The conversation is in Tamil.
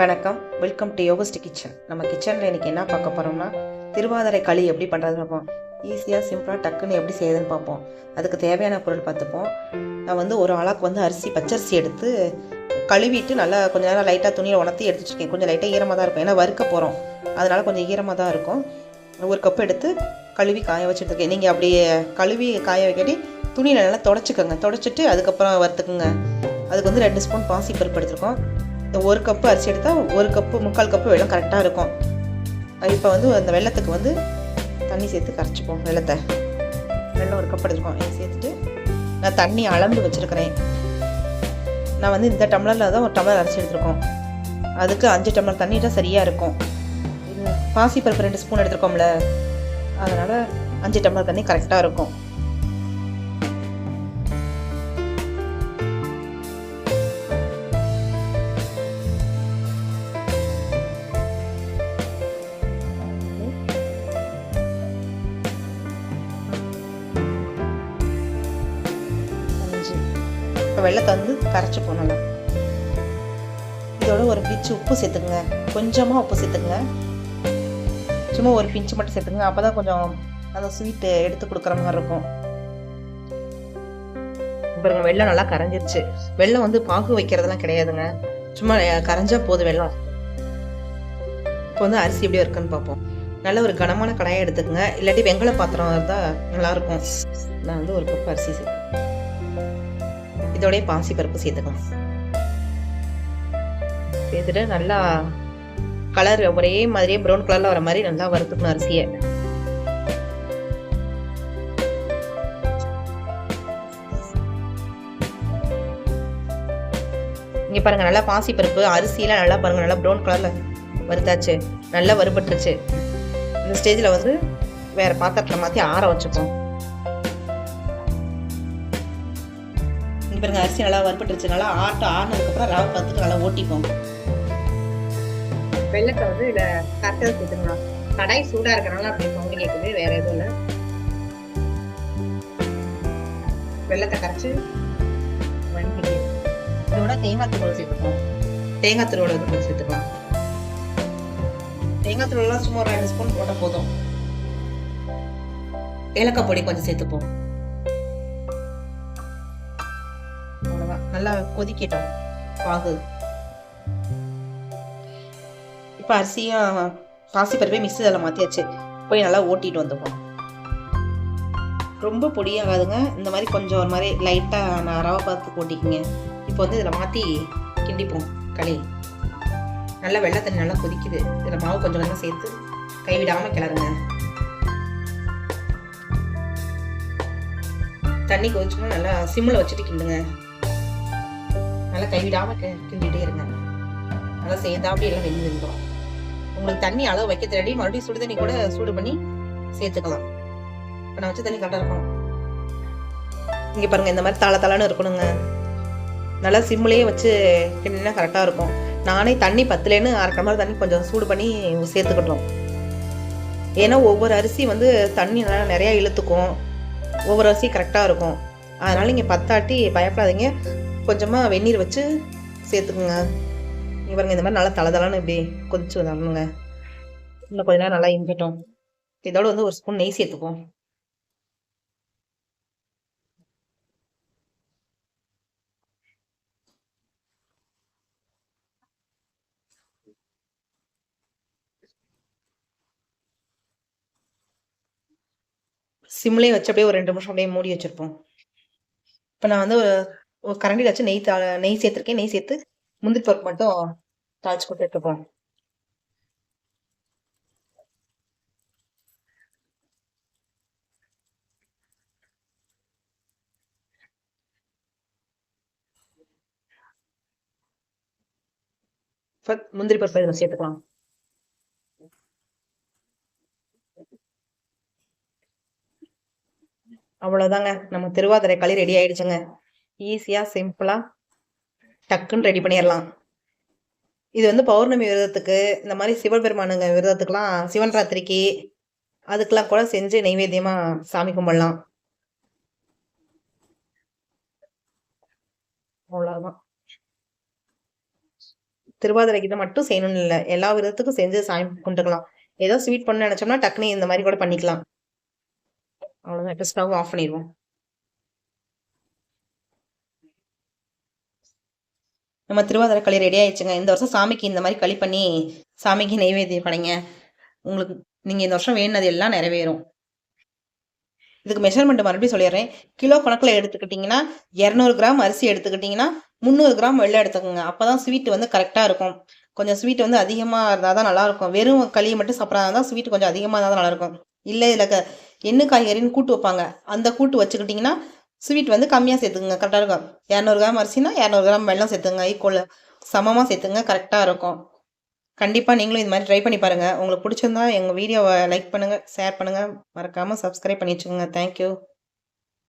வணக்கம். வெல்கம் டு யோகஸ்ட் கிச்சன் நம்ம கிச்சனில் இன்றைக்கி என்ன பார்க்க போகிறோம்னா திருவாதிரை களி எப்படி பண்ணுறதுன்னு பார்ப்போம். ஈஸியாக சிம்பிளாக டக்குன்னு எப்படி செய்யுதுன்னு பார்ப்போம். அதுக்கு தேவையான பொருள் பார்த்துப்போம். நான் வந்து ஒரு ஆளாக்கு வந்து அரிசி பச்சரிசி எடுத்து கழுவிட்டு நல்லா கொஞ்சம் நேரம் லைட்டாக துணியில் உணர்த்தி எடுத்து வச்சுருக்கேன் கொஞ்சம் லைட்டாக ஈரமாக தான் இருக்கும். ஏன்னா வறுக்க போகிறோம் அதனால் கொஞ்சம் ஈரமாக தான் இருக்கும். ஒரு கப் எடுத்து கழுவி காய வச்சுருக்கேன் நீங்கள் அப்படியே கழுவி காய வைக்காட்டி துணியில் நல்லா தொடச்சிக்கோங்க. தொடச்சிட்டு அதுக்கப்புறம் வறுத்துக்குங்க. அதுக்கு வந்து ரெண்டு ஸ்பூன் பாசி பருப்பு எடுத்துருக்கோம். ஒரு கப்பு அரிசி எடுத்தால் ஒரு கப்பு முக்கால் கப்பு வெள்ளம் கரெக்டாக இருக்கும். இப்போ வந்து அந்த வெள்ளத்துக்கு வந்து தண்ணி சேர்த்து கரைச்சிப்போம் வெள்ளத்தை. வெள்ளம் ஒரு கப் எடுத்துருக்கோம் இதை சேர்த்துட்டு நான் தண்ணி அளந்து வச்சுருக்கிறேன். நான் வந்து இந்த டம்ளரில் தான் ஒரு டம்ளர் அரிசி எடுத்துருக்கோம். அதுக்கு அஞ்சு டம்ளர் தண்ணி தான் சரியாக இருக்கும். பாசிப்பருப்பு ரெண்டு ஸ்பூன் எடுத்துருக்கோம்ல அதனால் அஞ்சு டம்ளர் தண்ணி கரெக்டாக இருக்கும். வெள்ளை வெள்ளத்தை வந்து கரைச்சி போனலாம் இதோட ஒரு பிச்சு உப்பு சேர்த்துக்குங்க. கொஞ்சமாக உப்பு சேர்த்துக்குங்க. சும்மா ஒரு பிஞ்சு மட்டும் சேர்த்துங்க அப்போ தான் கொஞ்சம் அந்த ஸ்வீட்டு எடுத்து கொடுக்குற மாதிரி இருக்கும். பாருங்க வெள்ளம் நல்லா கரைஞ்சிருச்சு. வெள்ளம் வந்து பாகு வைக்கிறதெல்லாம் கிடையாதுங்க. சும்மா கரைஞ்சால் கரைஞ்சா போதும் வெள்ளம். இப்போ வந்து அரிசி எப்படி இருக்குன்னு பார்ப்போம். நல்ல ஒரு கனமான கடாயை எடுத்துக்கோங்க. இல்லாட்டி வெங்கல பாத்திரம் இருந்தால் நல்லாயிருக்கும். நான் வந்து ஒரு கப் அரிசி சேர்த்து இதோடய பாசி பருப்பு சேர்த்துக்கலாம். சேர்த்துட்டு நல்லா கலர் ஒரே மாதிரியே ப்ரௌன் கலரில் வர மாதிரி நல்லா வறுத்துக்கணும் அரிசியை. இங்கே பாருங்கள் நல்லா பாசி பருப்பு அரிசியெலாம் நல்லா பாருங்கள் நல்லா ப்ரௌன் கலரில் வறுத்தாச்சு. நல்லா வறுபட்டுருச்சு. இந்த ஸ்டேஜில் வந்து வேறு பாத்திரத்தில் மாற்றி ஆற வச்சுப்போம். இங்க பாருங்க அரிசி நல்லா வறுபட்டுருச்சு நல்லா ஆட்ட ஆறினதுக்கப்புறம் ரவை பார்த்துட்டு நல்லா ஓட்டிப்போம். வெள்ளத்தை வந்து இதில் கரெக்டாக சேர்த்துக்கலாம் கடாய் சூடாக இருக்கறனால அப்படி சவுண்டு கேட்குது வேற எதுவும் இல்லை. வெள்ளத்தை கரைச்சி வண்டிக்கு இதோட தேங்காய் துருவல் சேர்த்துக்கலாம் தேங்காய் வந்து கொஞ்சம் சேர்த்துக்கலாம். தேங்காய் துருவலாம் சும்மா ஒரு ரெண்டு ஸ்பூன் போட்டால் போதும். ஏலக்காய் பொடி கொஞ்சம் சேர்த்துப்போம். நல்லா கொதிக்கட்டும். பாகு. இப்போ அரிசியும் பாசி பருப்பே மிக்ஸி அதில் மாற்றியாச்சு போய் நல்லா ஓட்டிட்டு வந்துப்போம் ரொம்ப பொடியாகாதுங்க. இந்த மாதிரி கொஞ்சம் ஒரு மாதிரி லைட்டாக நான் ரவை பார்த்து போட்டிக்கிங்க. இப்போ வந்து இதில் மாற்றி கிண்டிப்போம். களி. நல்லா வெள்ளை தண்ணி நல்லா கொதிக்குது. இதில் மாவு கொஞ்சம் கொஞ்சம் சேர்த்து கைவிடாமல் கிளறுங்க. தண்ணி கொதிச்சோம்னா நல்லா சிம்மில் வச்சுட்டு கிண்டுங்க. நல்லா கைவிடாமல் கி கிண்டிகிட்டே இருங்க. நல்லா சேர்ந்தாப்படி எல்லாம் வெந்து வந்துடும் உங்களுக்கு தண்ணி அளவு வைக்க தெரியாடி மறுபடியும் சுடு தண்ணி கூட சூடு பண்ணி சேர்த்துக்கலாம். இப்போ நான் வச்சு தண்ணி கரெக்டாக இருக்கும் இங்கே பாருங்க இந்த மாதிரி தலை தலைன்னு இருக்கணுங்க. நல்லா சிம்லேயே வச்சு கிண்டினா கரெக்டாக இருக்கும். நானே தண்ணி பத்துலேன்னு அரை டம்ளர் தண்ணி கொஞ்சம் சூடு பண்ணி சேர்த்துக்கிட்டோம் ஏன்னா ஒவ்வொரு அரிசி வந்து தண்ணி நல்லா நிறையா இழுத்துக்கும். ஒவ்வொரு அரிசி கரெக்டாக இருக்கும். அதனால் நீங்கள் பத்தாட்டி பயப்படாதீங்க. கொஞ்சமாக வெந்நீர் வச்சு சேர்த்துக்குங்க. இவருங்க இந்த மாதிரி நல்லா தலை தலைன்னு இப்படி கொதிச்சு வரணுங்க இன்னும் கொஞ்ச நேரம் நல்லா இன்பிட்டோம் இதோட வந்து ஒரு ஸ்பூன் நெய் சேர்த்துக்குவோம். சிம்லேயே வச்சு அப்படியே ஒரு ரெண்டு நிமிஷம் அப்படியே மூடி வச்சிருப்போம். இப்போ நான் வந்து கரண்டியில் வச்சு நெய் தா நெய் சேர்த்துருக்கேன். நெய் சேர்த்து முந்திரி பருப்பு மட்டும் தாளிச்சு போட்டு எடுத்துப்போம் முந்திரி பருப்பு இதில் சேர்த்துக்கலாம். அவ்வளோதாங்க நம்ம திருவாதிரை களி ரெடி ஆயிடுச்சுங்க. ஈஸியாக சிம்பிளாக டக்குன்னு ரெடி பண்ணிடலாம். இது வந்து பௌர்ணமி விரதத்துக்கு இந்த மாதிரி சிவபெருமானுங்க விரதத்துக்கெலாம் சிவன் ராத்திரிக்கு அதுக்கெலாம் கூட செஞ்சு நைவேத்தியமாக சாமி கும்பிடலாம். அவ்வளோதான் திருவாதிரைக்கு இதை மட்டும் செய்யணும்னு இல்லை. எல்லா விதத்துக்கும் செஞ்சு சாமி கும்பிட்டுக்கலாம். ஏதோ ஸ்வீட் பண்ண நினச்சோம்னா டக்குனு இந்த மாதிரி கூட பண்ணிக்கலாம். அவ்வளோதான் இப்போ ஸ்டவ் ஆஃப் பண்ணிடுவோம். நம்ம திருவாதிரை களி ரெடி ஆயிடுச்சுங்க. இந்த வருஷம் சாமிக்கு இந்த மாதிரி களி பண்ணி சாமிக்கு நெய்வேத்தியம் பண்ணிங்க. உங்களுக்கு நீங்கள் இந்த வருஷம் வேணுனது எல்லாம் நிறைவேறும். இதுக்கு மெஷர்மெண்ட் மறுபடியும் சொல்லிடுறேன். கிலோ கணக்கில் எடுத்துக்கிட்டிங்கன்னா இரநூறு கிராம் அரிசி எடுத்துக்கிட்டிங்கன்னா முந்நூறு கிராம் வெள்ளை எடுத்துக்கோங்க. அப்போ தான் ஸ்வீட் வந்து கரெக்டாக இருக்கும். கொஞ்சம் ஸ்வீட் வந்து அதிகமாக இருந்தால் தான் நல்லாயிருக்கும் வெறும் களியை மட்டும் சாப்பிட்றாங்க இருந்தால் ஸ்வீட் கொஞ்சம் அதிகமாக இருந்தால் தான் நல்லாயிருக்கும் இல்லை இதில் க எண்ணெய் காய்கறின்னு கூட்டு வைப்பாங்க. அந்த கூட்டு வச்சுக்கிட்டிங்கன்னா ஸ்வீட் வந்து கம்மியாக சேர்த்துக்குங்க. கரெக்டாக இருக்கும். இரநூறு கிராம் அரிசினா இரநூறு கிராம் வெள்ளம் சேர்த்துங்க ஈக்குவல் சமமாக சேர்த்துங்க கரெக்டாக இருக்கும். கண்டிப்பாக நீங்களும் இது மாதிரி ட்ரை பண்ணி பாருங்கள் உங்களுக்கு பிடிச்சிருந்தா எங்கள் வீடியோவை லைக் பண்ணுங்கள் ஷேர் பண்ணுங்கள் மறக்காமல் சப்ஸ்கிரைப் பண்ணி வச்சுக்கோங்க. தேங்க்யூ